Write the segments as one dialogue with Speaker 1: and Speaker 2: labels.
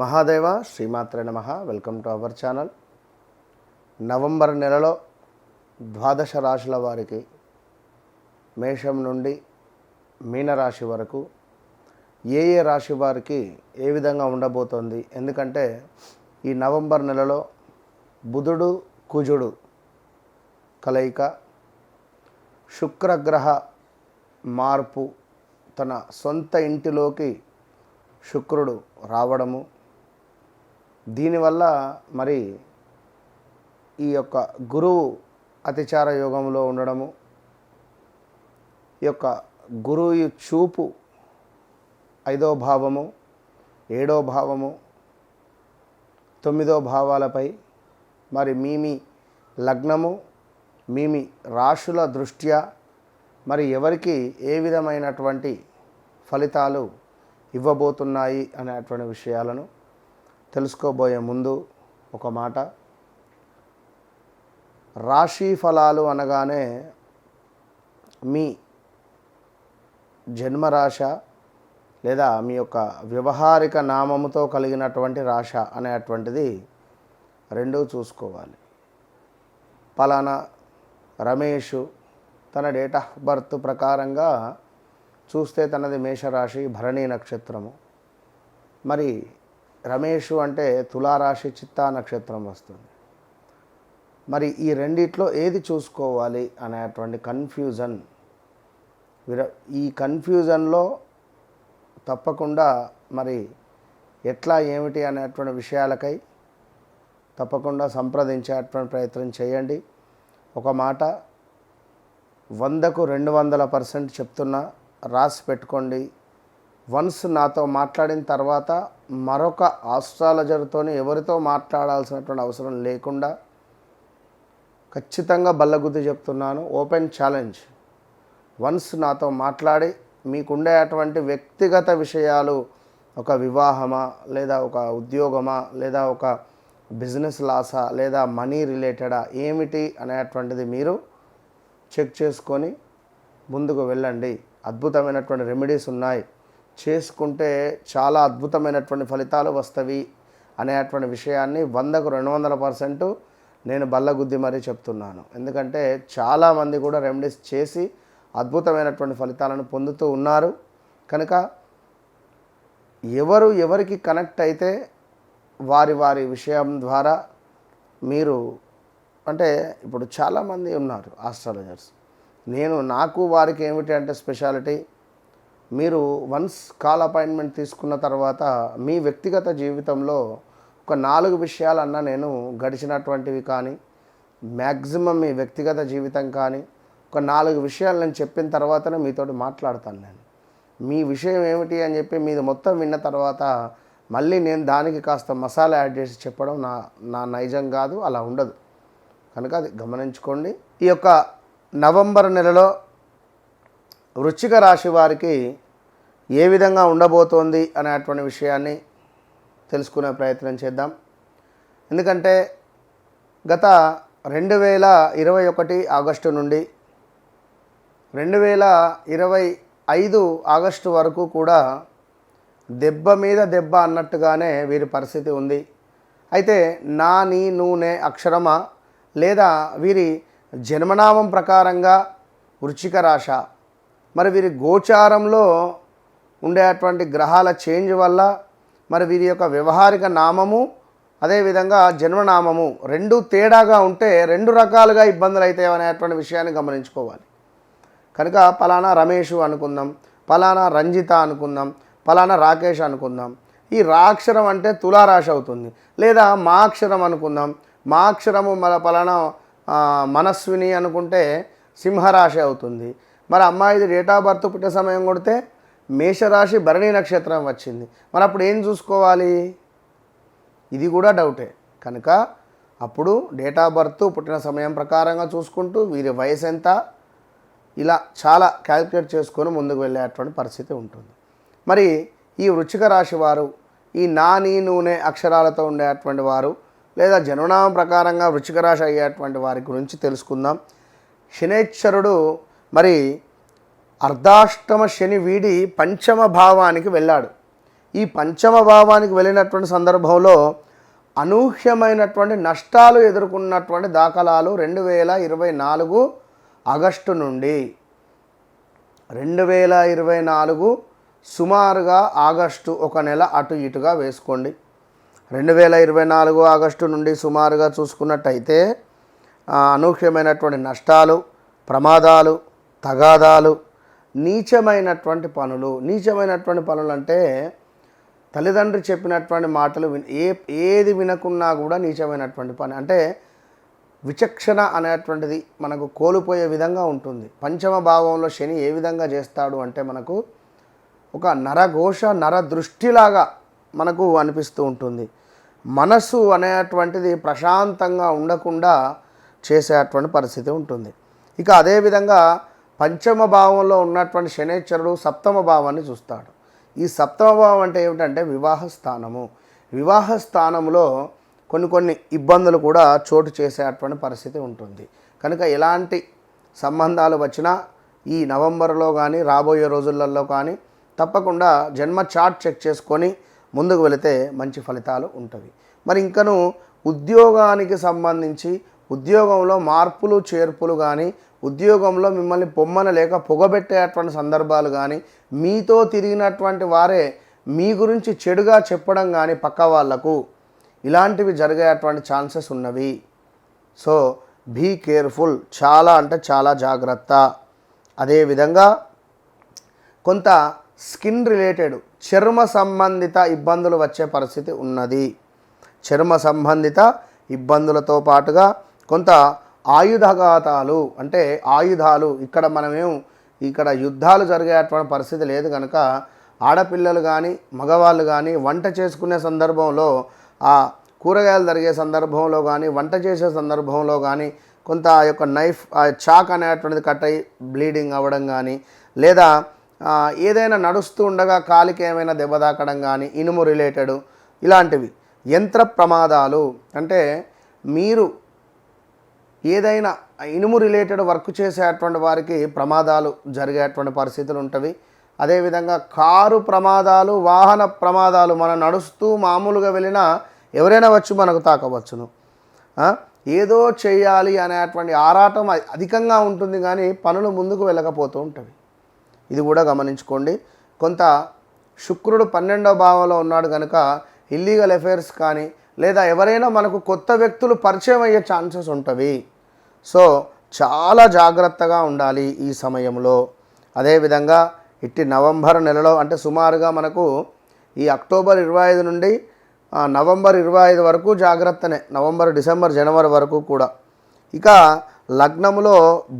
Speaker 1: మహాదేవ శ్రీమాత్రే నమ. Welcome to our channel November నెలలో ద్వాదశ రాశుల వారికి మేషం నుండి మీనరాశి వరకు ఏ ఏ రాశి వారికి ఏ విధంగా ఉండబోతోంది? ఎందుకంటే ఈ నవంబర్ నెలలో బుధుడు కుజుడు కలయిక శుక్రగ్రహ మార్పు తన సొంత ఇంటిలోకి శుక్రుడు రావడము దీనివల్ల మరి ఈ యొక్క గురువు అతిచార యోగంలో ఉండడము ఈ యొక్క గురువు చూపు ఐదో భావము ఏడో భావము తొమ్మిదో భావాలపై మరి మీమి లగ్నము మీ రాశుల దృష్ట్యా మరి ఎవరికి ఏ విధమైనటువంటి ఫలితాలు ఇవ్వబోతున్నాయి అనేటువంటి విషయాలను తెలుసుకోబోయే ముందు ఒక మాట. రాశి ఫలాలు అనగానే మీ జన్మరాశ లేదా మీ యొక్క వ్యవహారిక నామముతో కలిగినటువంటి రాశ అనేటువంటిది రెండూ చూసుకోవాలి. పలానా రమేష్ తన డేట్ ఆఫ్ బర్త్ ప్రకారంగా చూస్తే తనది మేషరాశి భరణీ నక్షత్రము. మరి రమేష్ అంటే తులారాశి చిత్తా నక్షత్రం వస్తుంది. మరి ఈ రెండిట్లో ఏది చూసుకోవాలి అనేటువంటి కన్ఫ్యూజన్ విర ఈ కన్ఫ్యూజన్లో తప్పకుండా మరి ఎట్లా ఏమిటి అనేటువంటి విషయాలకై తప్పకుండా సంప్రదించేటువంటి ప్రయత్నం చేయండి. ఒక మాట వందకు రెండు వందల పర్సెంట్ చెప్తున్నా రాసి పెట్టుకోండి. వన్స్ నాతో మాట్లాడిన తర్వాత మరొక ఆస్ట్రాలజర్తో ఎవరితో మాట్లాడాల్సినటువంటి అవసరం లేకుండా ఖచ్చితంగా బల్లగుద్ది చెప్తున్నాను. Open challenge. వన్స్ నాతో మాట్లాడి మీకుండే అటువంటి వ్యక్తిగత విషయాలు ఒక వివాహమా లేదా ఒక ఉద్యోగమా లేదా ఒక బిజినెస్ లాసా లేదా మనీ రిలేటెడా ఏమిటి అనేటువంటిది మీరు చెక్ చేసుకొని ముందుకు వెళ్ళండి. అద్భుతమైనటువంటి రెమెడీస్ ఉన్నాయి. చేసుకుంటే చాలా అద్భుతమైనటువంటి ఫలితాలు వస్తవి అనేటువంటి విషయాన్ని వందకు రెండు వందల పర్సెంట్ నేను బల్లగుద్ది మరీ చెప్తున్నాను. ఎందుకంటే చాలామంది కూడా రెమెడీస్ చేసి అద్భుతమైనటువంటి ఫలితాలను పొందుతూ ఉన్నారు. కనుక ఎవరు ఎవరికి కనెక్ట్ అయితే వారి వారి విషయం ద్వారా మీరు అంటే ఇప్పుడు చాలామంది ఉన్నారు ఆస్ట్రాలజర్స్. నేను నాకు వారికి ఏమిటి అంటే స్పెషాలిటీ? మీరు వన్స్ కాల్ అపాయింట్మెంట్ తీసుకున్న తర్వాత మీ వ్యక్తిగత జీవితంలో ఒక నాలుగు విషయాలన్నా నేను గడిచినటువంటివి కానీ మ్యాక్సిమం మీ వ్యక్తిగత జీవితం కానీ ఒక నాలుగు విషయాలు నేను చెప్పిన తర్వాతనే మీతోటి మాట్లాడతాను నేను. మీ విషయం ఏమిటి అని చెప్పి మీది మొత్తం విన్న తర్వాత మళ్ళీ నేను దానికి కాస్త మసాలా యాడ్ చేసి చెప్పడం నా నా నైజం కాదు అలా ఉండదు. కనుక అది గమనించుకోండి. ఈ యొక్క నవంబర్ నెలలో వృశ్చిక రాశి వారికి ఏ విధంగా ఉండబోతోంది అనేటువంటి విషయాన్ని తెలుసుకునే ప్రయత్నం చేద్దాం. ఎందుకంటే గత రెండు వేల ఇరవై ఒకటి ఆగస్టు నుండి రెండు వేల ఇరవై ఐదు ఆగస్టు వరకు కూడా దెబ్బ మీద దెబ్బ అన్నట్టుగానే వీరి పరిస్థితి ఉంది. అయితే నా నీ నూనె అక్షరమా లేదా వీరి జన్మనామం ప్రకారంగా వృచ్చిక రాశ మరి వీరి గోచారంలో ఉండేటువంటి గ్రహాల చేంజ్ వల్ల మరి వీరి యొక్క వ్యవహారిక నామము అదేవిధంగా జన్మనామము రెండు తేడాగా ఉంటే రెండు రకాలుగా ఇబ్బందులు అవుతాయి అనేటువంటి విషయాన్ని గమనించుకోవాలి. కనుక పలానా రమేష్ అనుకుందాం పలానా రంజిత అనుకుందాం పలానా రాకేష్ అనుకుందాం. ఈ రాక్షరం అంటే తులారాశి అవుతుంది. లేదా మాక్షరం అనుకుందాం. మాక్షరము మన పలానా మనస్విని అనుకుంటే సింహరాశి అవుతుంది. మరి అమ్మాయిది డేట్ ఆఫ్ బర్త్ పుట్టే సమయం కొడితే మేషరాశి భరణి నక్షత్రం వచ్చింది. మరి అప్పుడు ఏం చూసుకోవాలి? ఇది కూడా డౌటే కనుక అప్పుడు డేట్ ఆఫ్ బర్త్ పుట్టిన సమయం ప్రకారంగా చూసుకుంటూ వీరి వయసు ఎంత? ఇలా చాలా క్యాలిక్యులేట్ చేసుకొని ముందుకు వెళ్ళేటువంటి పరిస్థితి ఉంటుంది. మరి ఈ వృచ్చిక రాశి వారు ఈ నాని నూనె అక్షరాలతో ఉండేటువంటి వారు లేదా జన్మనామం ప్రకారంగా వృచ్చిక రాశి అయ్యేటువంటి వారి గురించి తెలుసుకుందాం. శనేశ్వరుడు మరి అర్ధాష్టమ శని వీడి పంచమ భావానికి వెళ్ళాడు. ఈ పంచమ భావానికి వెళ్ళినటువంటి సందర్భంలో అనూహ్యమైనటువంటి నష్టాలు ఎదుర్కొన్నటువంటి దాఖలాలు రెండు వేల ఇరవై నాలుగు ఆగస్టు నుండి. రెండు వేల ఇరవై నాలుగు సుమారుగా ఆగస్టు ఒక నెల అటు ఇటుగా వేసుకోండి. రెండు వేల ఇరవై నాలుగు ఆగస్టు నుండి సుమారుగా చూసుకున్నట్టయితే అనూహ్యమైనటువంటి నష్టాలు ప్రమాదాలు తగాదాలు నీచమైనటువంటి పనులు. నీచమైనటువంటి పనులు అంటే తల్లిదండ్రి చెప్పినటువంటి మాటలు విన్ ఏ ఏది వినకున్నా కూడా నీచమైనటువంటి పని. అంటే విచక్షణ అనేటువంటిది మనకు కోల్పోయే విధంగా ఉంటుంది. పంచమ భావంలో శని ఏ విధంగా చేస్తాడు అంటే మనకు ఒక నరఘోష నర దృష్టిలాగా మనకు అనిపిస్తూ ఉంటుంది. మనస్సు అనేటువంటిది ప్రశాంతంగా ఉండకుండా చేసేటువంటి పరిస్థితి ఉంటుంది. ఇక అదేవిధంగా పంచమ భావంలో ఉన్నటువంటి శనేశ్వరుడు సప్తమ భావాన్ని చూస్తాడు. ఈ సప్తమ భావం అంటే ఏమిటంటే వివాహ స్థానము. వివాహ స్థానంలో కొన్ని కొన్ని ఇబ్బందులు కూడా చోటు చేసేటువంటి పరిస్థితి ఉంటుంది. కనుక ఎలాంటి సంబంధాలు వచ్చినా ఈ నవంబర్లో కానీ రాబోయే రోజులలో కానీ తప్పకుండా జన్మ చార్ట్ చెక్ చేసుకొని ముందుకు వెళితే మంచి ఫలితాలు ఉంటుంది మరి ఇంకను ఉద్యోగానికి సంబంధించి ఉద్యోగంలో మార్పులు చేర్పులు కానీ ఉద్యోగంలో మిమ్మల్ని పొమ్మన లేక పొగబెట్టేటువంటి సందర్భాలు కానీ మీతో తిరిగినటువంటి వారే మీ గురించి చెడుగా చెప్పడం కానీ పక్క వాళ్ళకు ఇలాంటివి జరిగేటువంటి ఛాన్సెస్ ఉన్నవి. So be careful. చాలా అంటే చాలా జాగ్రత్త. అదేవిధంగా కొంత స్కిన్ రిలేటెడ్ చర్మ సంబంధిత ఇబ్బందులు వచ్చే పరిస్థితి ఉన్నది. చర్మ సంబంధిత ఇబ్బందులతో పాటుగా కొంత ఆయుధఘాతాలు అంటే ఆయుధాలు ఇక్కడ మనమేం ఇక్కడ యుద్ధాలు జరిగేటువంటి పరిస్థితి లేదు కనుక ఆడపిల్లలు కానీ మగవాళ్ళు కానీ వంట చేసుకునే సందర్భంలో ఆ కూరగాయలు జరిగే సందర్భంలో కానీ వంట చేసే సందర్భంలో కానీ కొంత ఆ యొక్క నైఫ్ ఆ చాక్ అనేటువంటిది కట్ అయ్యి బ్లీడింగ్ అవ్వడం కానీ లేదా ఏదైనా నడుస్తూ ఉండగా కాలికి ఏమైనా దెబ్బ తాకడం కానీ ఇనుము రిలేటెడ్ ఇలాంటివి. యంత్ర ప్రమాదాలు అంటే మీరు ఏదైనా ఇనుము రిలేటెడ్ వర్క్ చేసేటువంటి వారికి ప్రమాదాలు జరిగేటువంటి పరిస్థితులు ఉంటవి. అదేవిధంగా కారు ప్రమాదాలు వాహన ప్రమాదాలు మనం నడుస్తూ మామూలుగా వెళ్ళినా ఎవరైనా వచ్చి మనకు తాకవచ్చును. ఏదో చేయాలి అనేటువంటి ఆరాటం అధికంగా ఉంటుంది కానీ పనులు ముందుకు వెళ్ళకపోతూ ఉంటవి. ఇది కూడా గమనించుకోండి. కొంత శుక్రుడు పన్నెండవ భావంలో ఉన్నాడు కనుక ఇల్లీగల్ అఫైర్స్ కానీ లేదా ఎవరైనా మనకు కొత్త వ్యక్తులు పరిచయం అయ్యే ఛాన్సెస్ ఉంటవి. సో చాలా జాగ్రత్తగా ఉండాలి ఈ సమయంలో. అదేవిధంగా ఇట్టి నవంబర్ నెలలో అంటే సుమారుగా మనకు ఈ అక్టోబర్ ఇరవై ఐదు నుండి నవంబర్ ఇరవై ఐదు వరకు జాగ్రత్తనే. నవంబర్ డిసెంబర్ జనవరి వరకు కూడా. ఇక లగ్నములో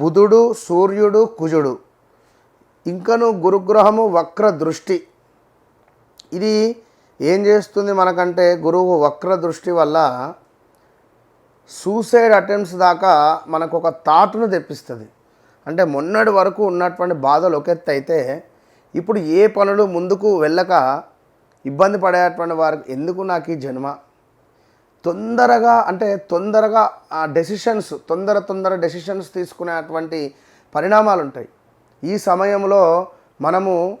Speaker 1: బుధుడు సూర్యుడు కుజుడు. ఇంకను గురుగ్రహము వక్ర దృష్టి. ఇది ఏం చేస్తుంది మనకంటే గురువు వక్ర దృష్టి వల్ల సూసైడ్ అటెంప్ట్స్ దాకా మనకు ఒక థాట్ను తెప్పిస్తుంది. అంటే మొన్నటి వరకు ఉన్నటువంటి బాధలు ఒక అయితే ఇప్పుడు ఏ పనులు ముందుకు వెళ్ళక ఇబ్బంది పడేటువంటి వారికి ఎందుకు నాకు ఈ జన్మ? తొందరగా అంటే తొందరగా ఆ డెసిషన్స్ తొందర తొందర డెసిషన్స్ తీసుకునేటువంటి పరిణామాలు ఉంటాయి ఈ సమయంలో మనము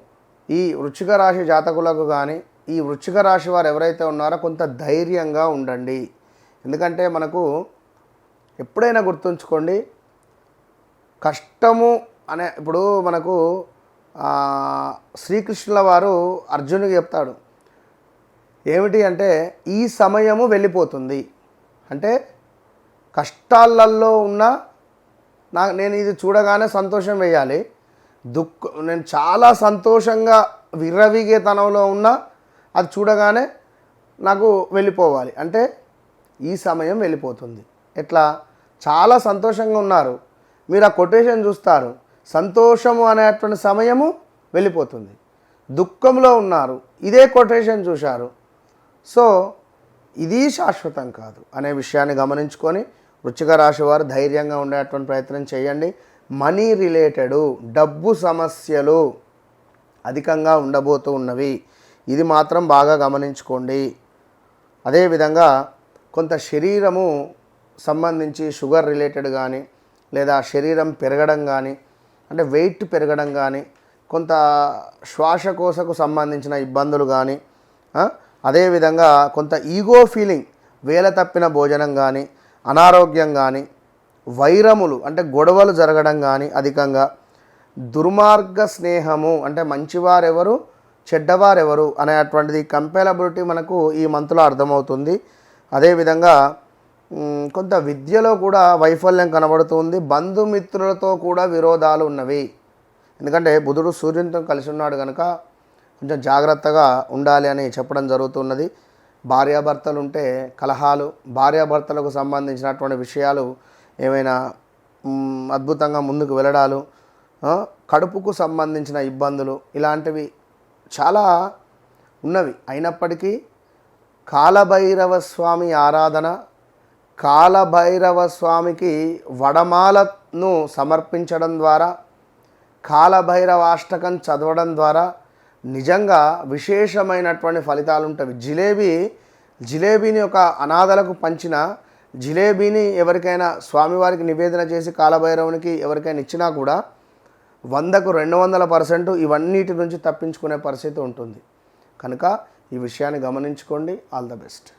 Speaker 1: ఈ వృచ్చిక రాశి జాతకులకు కానీ ఈ వృచ్చిక రాశి వారు ఎవరైతే ఉన్నారో కొంత ధైర్యంగా ఉండండి. ఎందుకంటే మనకు ఎప్పుడైనా గుర్తుంచుకోండి కష్టము అనే ఇప్పుడు మనకు శ్రీకృష్ణుల వారు అర్జునుడికి చెప్తాడు. ఏమిటి అంటే ఈ సమయము వెళ్ళిపోతుంది. అంటే కష్టాలల్లో ఉన్న నా నేను ఇది చూడగానే సంతోషం వేయాలి. దుఃఖ నేను చాలా సంతోషంగా విర్రవీగే తనంలో ఉన్నా అది చూడగానే నాకు వెళ్ళిపోవాలి. అంటే ఈ సమయం వెళ్ళిపోతుంది. ఎట్లా? చాలా సంతోషంగా ఉన్నారు. మీరు ఆ కొటేషన్ చూస్తారు. సంతోషము అనేటువంటి సమయము వెళ్ళిపోతుంది. దుఃఖంలో ఉన్నారు. ఇదే కొటేషన్ చూశారు. సో ఇది శాశ్వతం కాదు అనే విషయాన్ని గమనించుకొని వృచ్చిక రాశి వారు ధైర్యంగా ఉండేటువంటి ప్రయత్నం చేయండి. మనీ రిలేటెడు డబ్బు సమస్యలు అధికంగా ఉండబోతూ ఉన్నవి. ఇది మాత్రం బాగా గమనించుకోండి. అదేవిధంగా కొంత శరీరము సంబంధించి షుగర్ రిలేటెడ్ కానీ లేదా శరీరం పెరగడం కానీ అంటే వెయిట్ పెరగడం కానీ కొంత శ్వాసకోశకు సంబంధించిన ఇబ్బందులు కానీ అదేవిధంగా కొంత ఈగో ఫీలింగ్ వేల తప్పిన భోజనం కానీ అనారోగ్యం కానీ వైరములు అంటే గొడవలు జరగడం కానీ అధికంగా దుర్మార్గ స్నేహము అంటే మంచివారెవరు? చెడ్డవారెవరు అనేటువంటిది కంపేలబిలిటీ మనకు ఈ మంత్లో అర్థమవుతుంది. అదేవిధంగా కొంత విద్యలో కూడా వైఫల్యం కనబడుతుంది. బంధుమిత్రులతో కూడా విరోధాలు ఉన్నవి. ఎందుకంటే బుధుడు సూర్యునితో కలిసి ఉన్నాడు కనుక కొంచెం జాగ్రత్తగా ఉండాలి అని చెప్పడం జరుగుతున్నది. భార్యాభర్తలు ఉంటే కలహాలు భార్యాభర్తలకు సంబంధించినటువంటి విషయాలు ఏమైనా అద్భుతంగా ముందుకు వెళ్ళడాలు కడుపుకు సంబంధించిన ఇబ్బందులు ఇలాంటివి చాలా ఉన్నవి. అయినప్పటికీ కాలభైరవ స్వామి ఆరాధన కాలభైరవ స్వామికి వడమాలను సమర్పించడం ద్వారా కాలభైరవ అష్టకం చదవడం ద్వారా నిజంగా విశేషమైనటువంటి ఫలితాలు ఉంటాయి. జిలేబీ జిలేబీని ఒక అనాథలకు పంచిన జిలేబీని ఎవరికైనా స్వామివారికి నివేదన చేసి కాలభైరవునికి ఎవరికైనా ఇచ్చినా కూడా వందకు రెండు వందల పర్సెంట్ ఇవన్నిటి నుంచి తప్పించుకునే పరిస్థితి ఉంటుంది. కనుక ఈ విషయాన్ని గమనించుకోండి. All the best